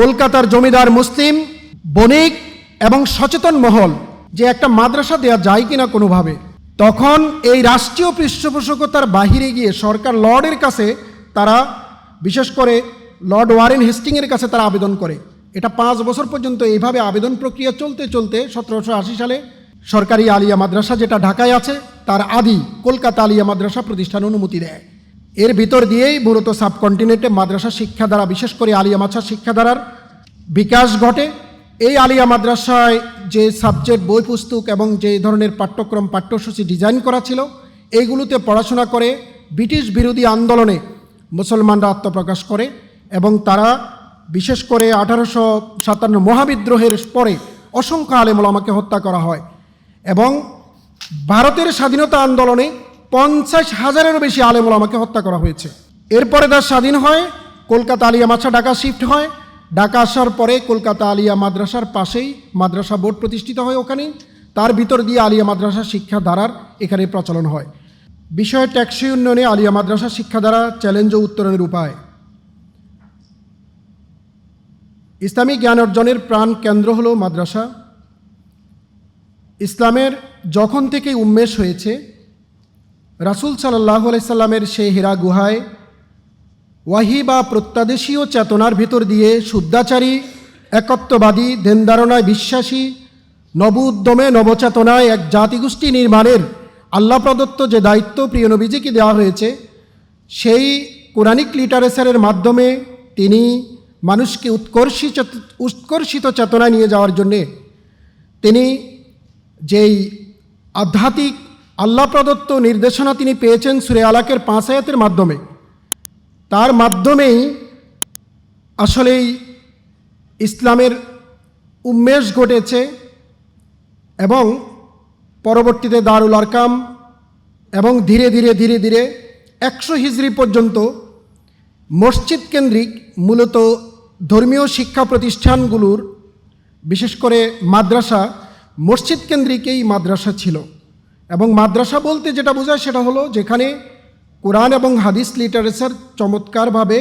কলকাতার জমিদার মুসলিম, বণিক এবং সচেতন মহল যে একটা মাদ্রাসা দেওয়া যায় কিনা কোনোভাবে। তখন এই রাষ্ট্রীয় পৃষ্ঠপোষকতার বাহিরে গিয়ে সরকার লর্ডের কাছে তারা, বিশেষ করে লর্ড ওয়ারেন হেস্টিংয়ের কাছে তারা আবেদন করে। এটা পাঁচ বছর পর্যন্ত এইভাবে আবেদন প্রক্রিয়া চলতে চলতে সতেরোশো আশি সালে সরকারি আলিয়া মাদ্রাসা যেটা ঢাকায় আছে, তার আদি কলকাতা আলিয়া মাদ্রাসা প্রতিষ্ঠান অনুমতি দেয়। এর ভিতর দিয়েই মূলত সাবকন্টিনেন্টে মাদ্রাসা শিক্ষা দ্বারা, বিশেষ করে আলিয়া মাদ্রাসা শিক্ষাধারার বিকাশ ঘটে। এই আলিয়া মাদ্রাসায় যে সাবজেক্ট, বই, পুস্তক এবং যে ধরনের পাঠ্যক্রম, পাঠ্যসূচি ডিজাইন করা ছিল, এইগুলোতে পড়াশোনা করে ব্রিটিশ বিরোধী আন্দোলনে মুসলমানরা আত্মপ্রকাশ করে এবং তারা বিশেষ করে আঠারোশো সাতান্ন মহাবিদ্রোহের পরে অসংখ্য আলেমুল আমাকে হত্যা করা হয় এবং ভারতের স্বাধীনতা আন্দোলনে পঞ্চাশ হাজারেরও বেশি আলেমুল আমাকে হত্যা করা হয়েছে। এরপরে তার স্বাধীন হয়, কলকাতা আলিয়া মাদ্রাসা ঢাকা শিফট হয়। ঢাকা আসার পরে কলকাতা আলিয়া মাদ্রাসার পাশেই মাদ্রাসা বোর্ড প্রতিষ্ঠিত হয় ওখানে। তার ভিতর দিয়ে আলিয়া মাদ্রাসা শিক্ষা ধারার এখানে প্রচলন হয়। বিষয়ে ট্যাক্সি উন্নয়নে আলিয়া মাদ্রাসা শিক্ষাধারা চ্যালেঞ্জ ও উত্তরণের উপায়। ইসলামী জ্ঞান অর্জনের প্রাণ কেন্দ্র হল মাদ্রাসা। ইসলামের যখন থেকে উন্মেষ হয়েছে রাসুল সাল্লাহ আলাইসাল্লামের সেই হীরা গুহায় ওয়াহি বা প্রত্যাদেশীয় চেতনার ভিতর দিয়ে শুদ্ধাচারী, একত্ববাদী ধ্যানধারণায় বিশ্বাসী নব উদ্যমে নবচেতনায় এক জাতিগোষ্ঠী নির্মাণের আল্লাহ প্রদত্ত যে দায়িত্ব প্রিয় নবীজিকে দেওয়া হয়েছে, সেই কোরআনিক লিটারেচারের মাধ্যমে তিনি মানুষকে উৎকর্ষিত উৎকর্ষিত চেতনায় নিয়ে যাওয়ার জন্যে তিনি যেই আধ্যাত্মিক আল্লাহ প্রদত্ত নির্দেশনা তিনি পেয়েছেন সুরে আলাকের পাঁচ আয়াতের মাধ্যমে। তার মাধ্যমেই আসলেই ইসলামের উন্মেষ ঘটেছে এবং পরবর্তীতে দারুল আরকাম এবং ধীরে ধীরে ধীরে ধীরে একশো হিজড়ি পর্যন্ত মসজিদ কেন্দ্রিক মূলত ধর্মীয় শিক্ষা প্রতিষ্ঠানগুলোর, বিশেষ করে মাদ্রাসা, মসজিদ কেন্দ্রিক এই মাদ্রাসা ছিল। এবং মাদ্রাসা বলতে যেটা বোঝায় সেটা হলো যেখানে কোরআন এবং হাদিস লিটারেচার চমৎকারভাবে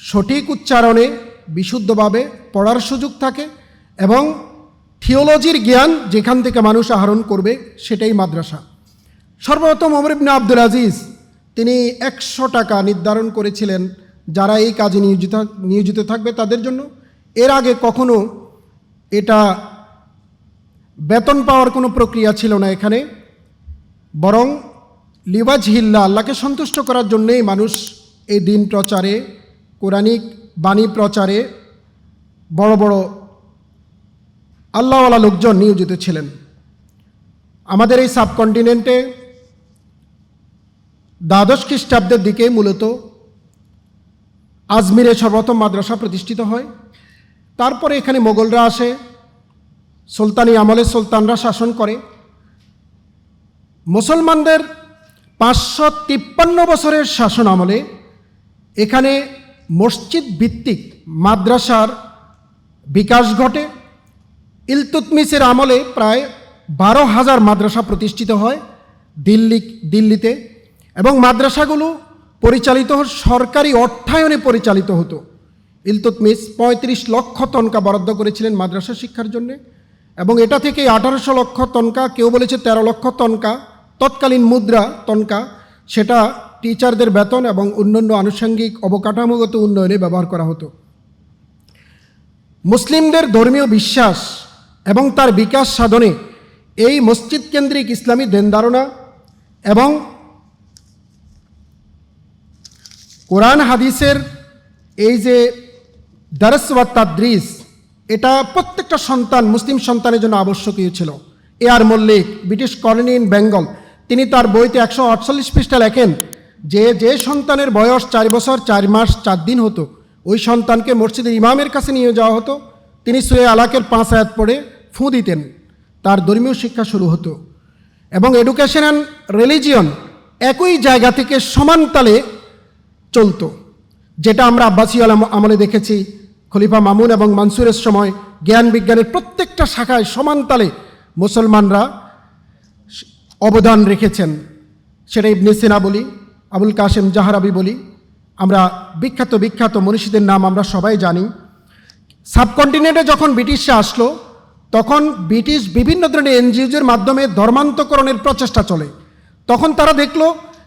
সঠিক উচ্চারণে, বিশুদ্ধভাবে পড়ার সুযোগ থাকে এবং থিওলজির জ্ঞান যেখান থেকে মানুষ আহরণ করবে সেটাই মাদ্রাসা। সর্বপ্রথম অমর ইবনে আব্দুল আজিজ তিনি একশো টাকা নির্ধারণ করেছিলেন যারা এই কাজে নিয়োজিত নিয়োজিত থাকবে তাদের জন্য। এর আগে কখনো এটা বেতন পাওয়ার কোনো প্রক্রিয়া ছিল না এখানে। বরং লিওয়াজ হিল্লা আল্লাহকে সন্তুষ্ট করার জন্যেই মানুষ এই দিন প্রচারে, কোরআনিক বাণী প্রচারে বড় বড় আল্লাহওয়ালা লোকজন নিয়োজিত ছিলেন। আমাদের এই সাবকন্টিনেন্টে দ্বাদশ খ্রিস্টাব্দের দিকে মূলত আজমিরে সর্বপ্রথম মাদ্রাসা প্রতিষ্ঠিত হয়। তারপরে এখানে মোগলরা আসে সুলতানি আমলে সুলতানরা শাসন করে। মুসলমানদের পাঁচশো তিপ্পান্ন বছরের শাসন আমলে এখানে মসজিদ ভিত্তিক মাদ্রাসার বিকাশ ঘটে। ইলতুতমিসের আমলে প্রায় বারো হাজার মাদ্রাসা প্রতিষ্ঠিত হয় দিল্লি, দিল্লিতে এবং মাদ্রাসাগুলো পরিচালিত সরকারি অর্থায়নে পরিচালিত হতো। ইলতুতমিস পঁয়ত্রিশ লক্ষ টনকা বরাদ্দ করেছিলেন মাদ্রাসা শিক্ষার জন্যে। এবং এটা থেকে আঠারোশো লক্ষ তনকা, কেউ বলেছে তেরো লক্ষ তনকা, তৎকালীন মুদ্রা তনকা, সেটা টিচারদের বেতন এবং অন্যান্য আনুষঙ্গিক অবকাঠামোগত উন্নয়নে ব্যবহার করা হতো। মুসলিমদের ধর্মীয় বিশ্বাস এবং তার বিকাশ সাধনে এই মসজিদ কেন্দ্রিক ইসলামী দেনধারণা এবং কোরআন হাদিসের এই যে দারস এটা প্রত্যেকটা সন্তান, মুসলিম সন্তানের জন্য আবশ্যকীয় ছিল। A R Mallick, British colony in Bengal, তিনি তার বইতে একশো আটচল্লিশ পৃষ্ঠা লেখেন, যে যে সন্তানের বয়স চার বছর, চার মাস, চার দিন হতো, ওই সন্তানকে মসজিদের ইমামের কাছে নিয়ে যাওয়া হতো। তিনি সুয়ে আলাকের পাঁচ আয়াত পড়ে ফুঁ দিতেন। তার ধর্মীয় শিক্ষা শুরু হতো। এবং এডুকেশন অ্যান্ড রিলিজিয়ন একই জায়গা থেকে সমান তালে চলতো, যেটা আমরা আব্বাসী আমলে দেখেছি। খলিফা মামুন এবং মানসুরের সময় জ্ঞান বিজ্ঞানের প্রত্যেকটা শাখায় সমানতালে মুসলমানরা অবদান রেখেছেন। সেটা ইবনে সিনা বলি, আবুল কাশেম জাহারাবি বলি। আমরা বিখ্যাত বিখ্যাত মনীষীদের নাম আমরা সবাই জানি। সাবকন্টিনেন্টে যখন ব্রিটিশরা আসলো, তখন ব্রিটিশ বিভিন্ন ধরনের এনজিওজের মাধ্যমে ধর্মান্তকরণের প্রচেষ্টা চলে। তখন তারা দেখল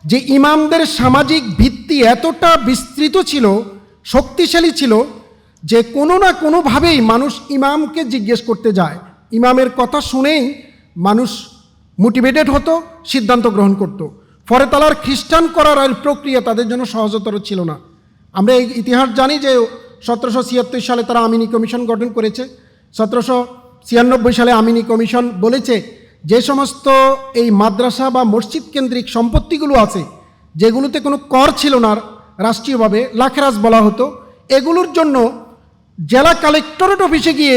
যে ইমামদের সামাজিক ভিত্তি এতটা বিস্তৃত ছিল, শক্তিশালী ছিল যে কোনো না কোনোভাবেই মানুষ ইমামকে জিজ্ঞেস করতে যায়। ইমামের কথা শুনেই মানুষ মোটিভেটেড হতো, সিদ্ধান্ত গ্রহণ করত। ফলে তালার খ্রিস্টান করার প্রক্রিয়া তাদের জন্য সহজতর ছিল না। আমরা এই ইতিহাস জানি যে সতেরোশো ছিয়াত্তর সালে তারা আমিনি কমিশন গঠন করেছে। সতেরোশো ছিয়ানব্বই সালে আমিনি কমিশন বলেছে, যে সমস্ত এই মাদ্রাসা বা মসজিদ কেন্দ্রিক সম্পত্তিগুলো আছে, যেগুলোতে কোনো কর ছিল না, রাষ্ট্রীয়ভাবে লাখেরাজ বলা হতো, এগুলোর জন্য জেলা কালেক্টরেট অফিসে গিয়ে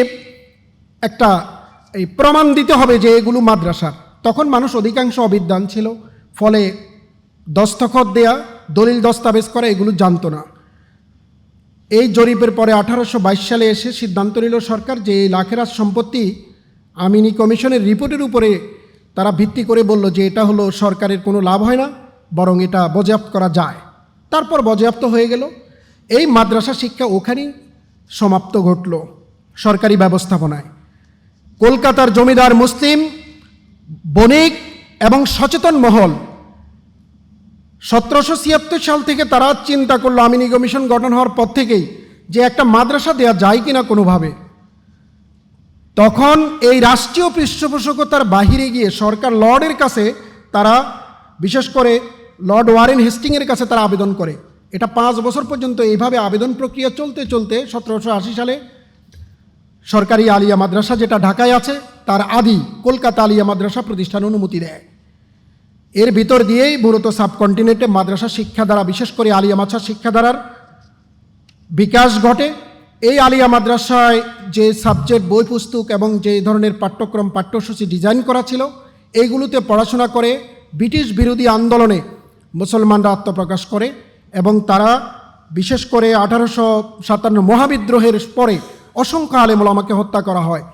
একটা এই প্রমাণ দিতে হবে যে এগুলো মাদ্রাসার। তখন মানুষ অধিকাংশ অবিদ্যান ছিল, ফলে দস্তখত দেয়া, দলিল দস্তাবেজ করা এগুলো জানতো না। এই জরিপের পরে আঠারোশো বাইশ সালে এসে সিদ্ধান্ত নিল সরকার যে এই লাখেরাজ সম্পত্তি আমিনি কমিশনের রিপোর্টের উপরে তারা ভিত্তি করে বলল যে এটা হলো সরকারের কোনো লাভ হয় না, বরং এটা বজাপ্ত করা যায়। তারপর বজাপ্ত হয়ে গেল। এই মাদ্রাসা শিক্ষা ওখানেই সমাপ্ত ঘটল সরকারি ব্যবস্থাপনায়। কলকাতার জমিদার মুসলিম, বণিক এবং সচেতন মহল। সতেরোশো ছিয়াত্তর সাল থেকে তারা চিন্তা করল আমিনি কমিশন গঠন হওয়ার পর থেকেই যে একটা মাদ্রাসা দেওয়া যায় কিনা কোনোভাবে? তখন এই রাষ্ট্রীয় পৃষ্ঠপোষকতার বাহিরে গিয়ে সরকার লর্ডের কাছে তারা, বিশেষ করে লর্ড ওয়ারেন হেস্টিংয়ের কাছে তারা আবেদন করে। এটা পাঁচ বছর পর্যন্ত এইভাবে আবেদন প্রক্রিয়া চলতে চলতে সতেরোশো আশি সালে সরকারি আলিয়া মাদ্রাসা যেটা ঢাকায় আছে, তার আদি কলকাতা আলিয়া মাদ্রাসা প্রতিষ্ঠান অনুমতি দেয়। এর ভিতর দিয়েই মূলত সাবকন্টিনেন্টে মাদ্রাসা শিক্ষা দ্বারা, বিশেষ করে আলিয়া মাদ্রাসা শিক্ষাধারার বিকাশ ঘটে। এই আলিয়া মাদ্রাসায় যে সাবজেক্ট, বই পুস্তক এবং যে ধরনের পাঠ্যক্রম, পাঠ্যসূচি ডিজাইন করা ছিল, এইগুলোতে পড়াশোনা করে ব্রিটিশ বিরোধী আন্দোলনে মুসলমানরা আত্মপ্রকাশ করে। এবং তারা বিশেষ করে আঠারোশো সাতান্ন মহাবিদ্রোহের পরে অসংখ্য আলেমুলামাকে হত্যা করা হয়।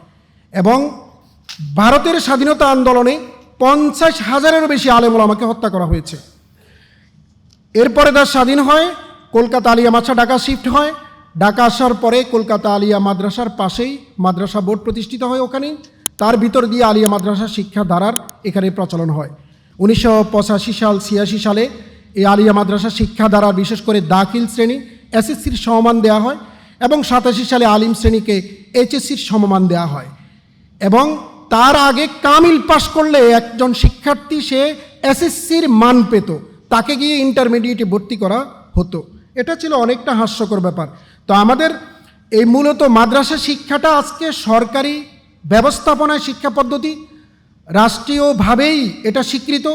এবং ভারতের স্বাধীনতা আন্দোলনে পঞ্চাশ হাজারেরও বেশি আলেমুল আমাকে হত্যা করা হয়েছে। এরপরে তার স্বাধীন হয়, কলকাতা আলিয়া মাছা ঢাকা শিফট হয়। ঢাকা আসার পরে কলকাতা আলিয়া মাদ্রাসার পাশেই মাদ্রাসা বোর্ড প্রতিষ্ঠিত হয় ওখানেই তার ভিতর দিয়ে আলিয়া মাদ্রাসা শিক্ষা ধারার এখানে প্রচলন হয়। উনিশশো পঁচাশি সাল, ছিয়াশি সালে এই আলিয়া মাদ্রাসা শিক্ষা দ্বারা বিশেষ করে দাখিল শ্রেণি এসএসসির সমমান দেওয়া হয় এবং সাতাশি সালে আলিম শ্রেণীকে এইচএসসির সমমান দেওয়া হয়। এবং তার আগে কামিল পাশ করলে একজন শিক্ষার্থী সে এসএসসির মান পেত, তাকে গিয়ে ইন্টারমিডিয়েটে ভর্তি করা হতো। এটা ছিল অনেকটা হাস্যকর ব্যাপার। তো আমাদের এই মূলত মাদ্রাসা শিক্ষাটা আজকে সরকারি ব্যবস্থাপনায় শিক্ষা পদ্ধতি, রাষ্ট্রীয়ভাবেই এটা স্বীকৃত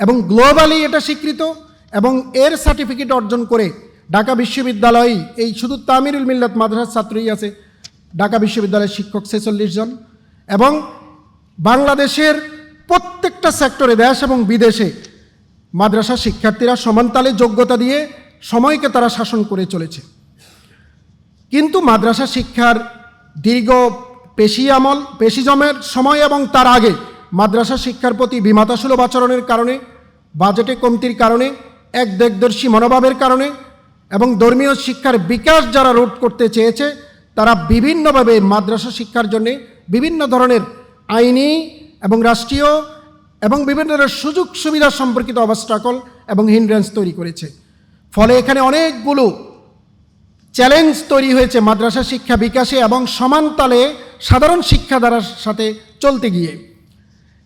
এবং গ্লোবালি এটা স্বীকৃত। এবং এর সার্টিফিকেট অর্জন করে ঢাকা বিশ্ববিদ্যালয়, এই শুধু তামিরুল মিল্লাত মাদ্রাসার ছাত্রই আছে, ঢাকা বিশ্ববিদ্যালয়ের শিক্ষক ছেচল্লিশ জন এবং বাংলাদেশের প্রত্যেকটা সেক্টরে দেশ এবং বিদেশে মাদ্রাসা শিক্ষার্থীরা সমানতালে যোগ্যতা দিয়ে সময়কে তারা শাসন করে চলেছে। কিন্তু মাদ্রাসা শিক্ষার দীর্ঘ পেশি আমল পেশিজমের সময় এবং তার আগে মাদ্রাসা শিক্ষার প্রতি বিমাতাসুলভ আচরণের কারণে, বাজেটে কমতির কারণে এক দেখদর্শী মনোভাবের কারণে এবং ধর্মীয় শিক্ষার বিকাশ যারা রোধ করতে চেয়েছে, তারা বিভিন্নভাবে মাদ্রাসা শিক্ষার জন্যে বিভিন্ন ধরনের আইনি এবং রাষ্ট্রীয় এবং বিভিন্ন ধরনের সুযোগ সুবিধা সম্পর্কিত অবস্ট্রাকল এবং হিন্ড্রেন্স তৈরি করেছে। ফলে এখানে অনেকগুলো চ্যালেঞ্জ তৈরি হয়েছে মাদ্রাসা শিক্ষা বিকাশে এবং সমানতালে সাধারণ শিক্ষাধারার সাথে চলতে গিয়ে।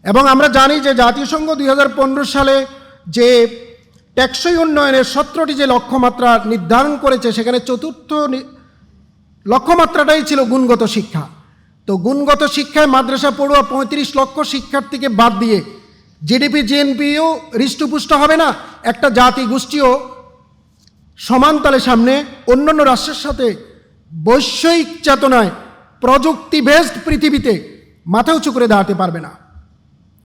এবং আমরা জানি যে জাতিসংঘ দুই হাজার পনেরো সালে যে টেকসই উন্নয়নের সতেরোটি যে লক্ষ্যমাত্রা নির্ধারণ করেছে, সেখানে চতুর্থ লক্ষ্যমাত্রাটাই ছিল গুণগত শিক্ষা। তো গুণগত শিক্ষায় মাদ্রাসা পড়ুয়া পঁয়ত্রিশ লক্ষ শিক্ষার্থীকে বাদ দিয়ে জিডিপি, জিএনপিও হৃষ্টপুষ্ট হবে না? একটা জাতি গোষ্ঠীও সমানতালে সামনে, অন্যান্য রাষ্ট্রের সাথে বৈষয়িক চেতনায় প্রযুক্তি বেসড পৃথিবীতে মাথা উঁচু করে দাঁড়াতে পারবে না।